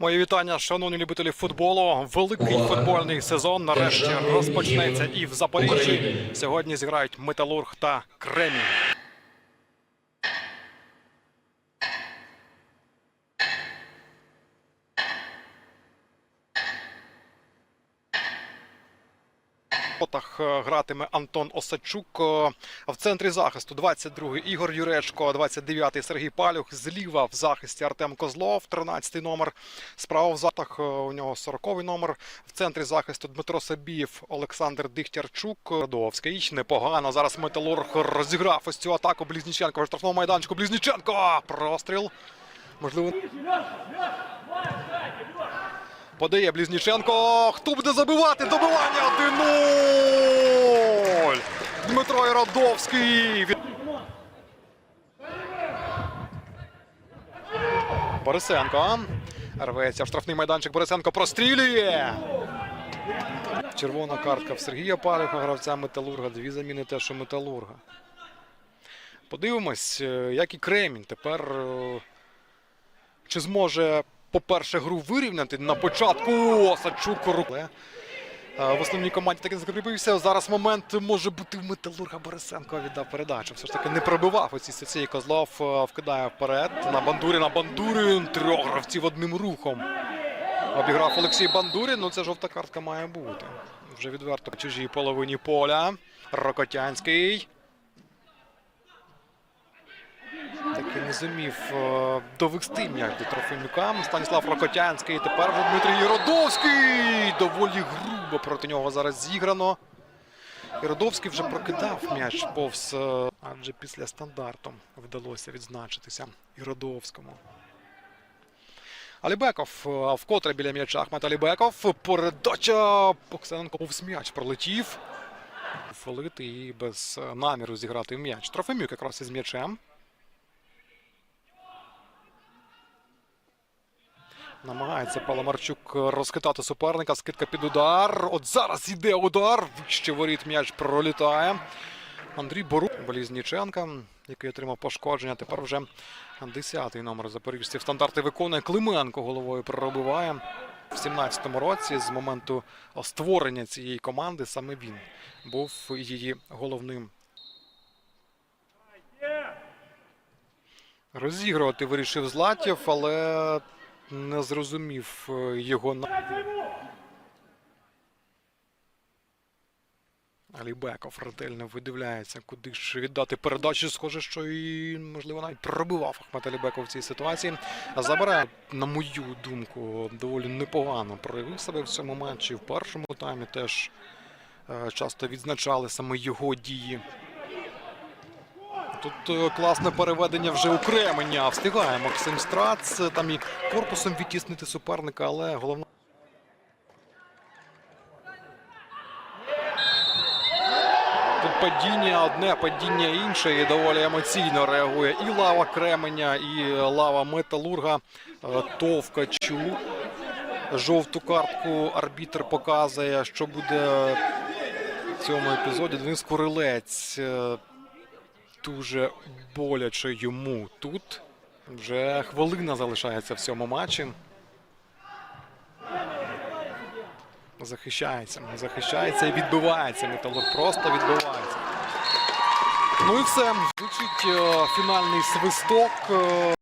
Мої вітання, шановні любителі футболу. Великий футбольний сезон нарешті розпочнеться і в Запоріжжі. Сьогодні зіграють Металург та Кремінь. Потах е, гратиме Антон Осадчук. Е, В центрі захисту 22-й Ігор Юречко, 29-й Сергій Палюх. Зліва в захисті Артем Козлов, 13-й номер. Справа в затах е, у нього 40-й номер. В центрі захисту Дмитро Сабієв, Олександр Дихтярчук. Радовський. Непогано. Зараз Металург розіграв ось цю атаку Близніченко. В штрафному майданчику Близніченко. Простріл. Можливо. Подає Близніченко. Хто буде забивати? Добивання 1-0. Дмитро Іродовський. Борисенко. Рветься в штрафний майданчик. Борисенко прострілює. Червона картка в Сергія Палюха, гравця Металурга. Дві заміни те, що Металурга. Подивимось, е, як і Кремінь. Тепер е, чи зможе, по-перше, гру вирівняти на початку Осадчук рукле. В основній команді так і закріпився. Зараз момент може бути в Металурга Борисенко віддав передачу. Все ж таки не пробивав оці сеції. Козлов е, вкидає вперед на Бандуріна. Бандурін трьох гравців одним рухом. Обіграв Олексій Бандурін. Ну це жовта картка має бути. Вже відверто чужій половині поля. Рокотянський. Таки не зумів е, довести м'яч до Трофимюка. Станіслав Рокотянський. Тепер вже Дмитрій Єродовський. Доволі грубо проти нього зараз зіграно. Єродовський вже прокидав м'яч повз, е, адже після стандарту вдалося відзначитися Єродовському. Алібеков е, вкотре біля м'яча Ахмет Алібеков. Передача Оксененко повз м'яч пролетів. Фолити і без наміру зіграти в м'яч. Трофимюк якраз із м'ячем. Намагається Паламарчук розхитати суперника. Скидка під удар. От зараз йде удар. Вище воріт м'яч пролітає. Андрій Борук, Болізніченка, який отримав пошкодження. Тепер вже 10-й номер запоріжців. Стандарти виконує Клименко головою пробиває. В 17-му році з моменту створення цієї команди саме він був її головним. Розігрувати вирішив Златєв, але не зрозумів е, його. Алібеков ретельно видивляється, куди ж віддати передачу. Схоже, що і, можливо, навіть пробивав Ахмет Алібеков в цій ситуації. Забирає, на мою думку, доволі непогано проявив себе в цьому матчі. В першому таймі теж е, часто відзначали саме його дії. Тут е, класне переведення вже у Кременя. Встигає Максим Страц. е, Там і корпусом відтіснити суперника, але головне. Падіння одне, падіння інше, і доволі емоційно реагує і лава Кременя, і лава Металурга Е, Товкачу. Жовту картку арбітр показує, що буде в цьому епізоді. Денис Курилець е, дуже боляче йому тут. Вже хвилина залишається в цьому матчі. Захищається, захищається і відбивається. Металург просто відбивається. Ну і все. Звучить е, фінальний свисток. е,